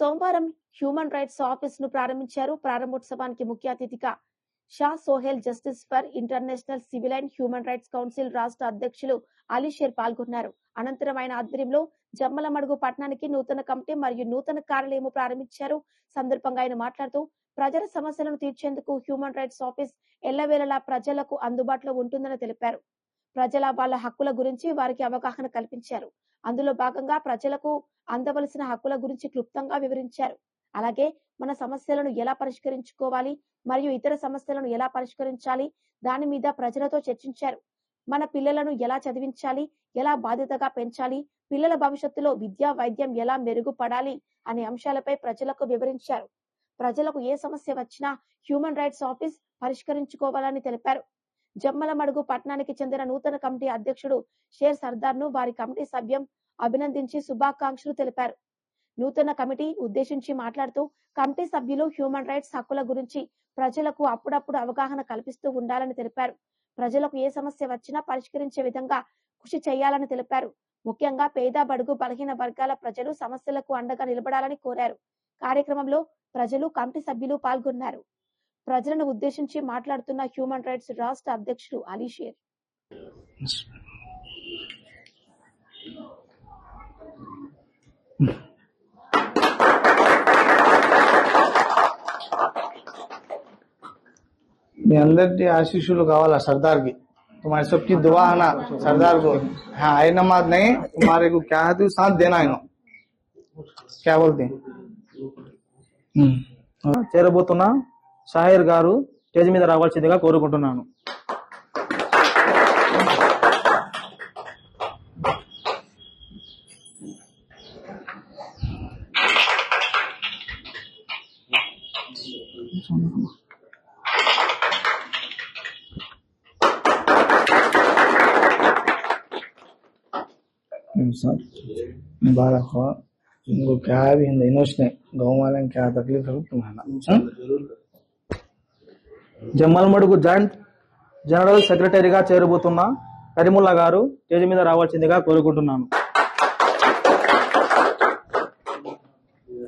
సోమవారం human rights ఆఫీస్ను ప్రారంభించారు. ప్రారంభోత్సవానికి ముఖ్య అతిథిగా Shah Sohail justice for international civil and human rights council రాష్ట్ర అధ్యక్షులు అలీషేర్ పాల్గొన్నారు. అనంతరం ఆయన ఆధ్వర్యంలో జమ్మలమడుగు పట్టణానికి నూతన కమిటీ మరియు నూతన కార్యాలయం ప్రారంభించారు. సందర్భంగా ఆయన మాట్లాడుతూ ప్రజల సమస్యలను తీర్చేందుకు హ్యూమన్ రైట్స్ ఆఫీస్ ఎల్లవేళలా ప్రజలకు అందుబాటులో ఉంటుందని తెలిపారు. ప్రజల వాళ్ళ హక్కుల గురించి వారికి అవగాహన కల్పించారు. అందులో భాగంగా ప్రజలకు అందవలసిన హక్కుల గురించి క్లుప్తంగా వివరించారు. అలాగే మన సమస్యలను ఎలా పరిష్కరించుకోవాలి మరియు ఇతర సమస్యలను ఎలా పరిష్కరించాలి దాని మీద ప్రజలతో చర్చించారు. మన పిల్లలను ఎలా చదివించాలి ఎలా బాధ్యతగా పెంచాలి పిల్లల భవిష్యత్తులో విద్యా వైద్యం ఎలా మెరుగుపడాలి అనే అంశాలపై ప్రజలకు వివరించారు. ప్రజలకు ఏ సమస్య వచ్చినా హ్యూమన్ రైట్స్ ఆఫీస్ పరిష్కరించుకోవాలని తెలిపారు. జమ్మలమడుగు పట్టణానికి చెందిన నూతన కమిటీ అధ్యక్షుడు షేర్ సర్దార్ను వారి కమిటీ సభ్యం అభినందించి శుభాకాంక్షలు తెలిపారు. నూతన కమిటీ ఉద్దేశించి మాట్లాడుతూ కమిటీ సభ్యులు హ్యూమన్ రైట్స్ హక్కుల గురించి ప్రజలకు అప్పుడప్పుడు అవగాహన కల్పిస్తూ ఉండాలని తెలిపారు. ప్రజలకు ఏ సమస్య వచ్చినా పరిష్కరించే విధంగా కృషి చేయాలని తెలిపారు. ముఖ్యంగా పేద బడుగు బలహీన వర్గాల ప్రజలు సమస్యలకు అండగా నిలబడాలని కోరారు. కార్యక్రమంలో ప్రజలు కమిటీ సభ్యులు పాల్గొన్నారు. ప్రజలను ఉద్దేశించి మాట్లాడుతున్న హ్యూమన్ రైట్స్ రాష్ట్ర అధ్యక్షుడు అలీషేర్ మీ అందరికీ ఆశీస్సులు కావాలా సర్దార్కి सबकी दुआ है ना सरदार को हाँ आए नमाज नहीं तुम्हारे को क्या है तू साथ देना చేరబోతున్నా? షాహిర్ గారు స్టేజ్ మీద రావాల్సిందిగా కోరుకుంటున్నాను हम्म, सब मुबारक हो इनको क्या भी हिंद इनोश ने गाँव वाले क्या तकलीफ है तुम्हारा हम्म? జమ్మలమడుగు జాయింట్ జనరల్ సెక్రటరీగా చేరబోతున్న కరిముల్లా గారు స్టేజ్ మీద రావాల్సిందిగా కోరుకుంటున్నాను.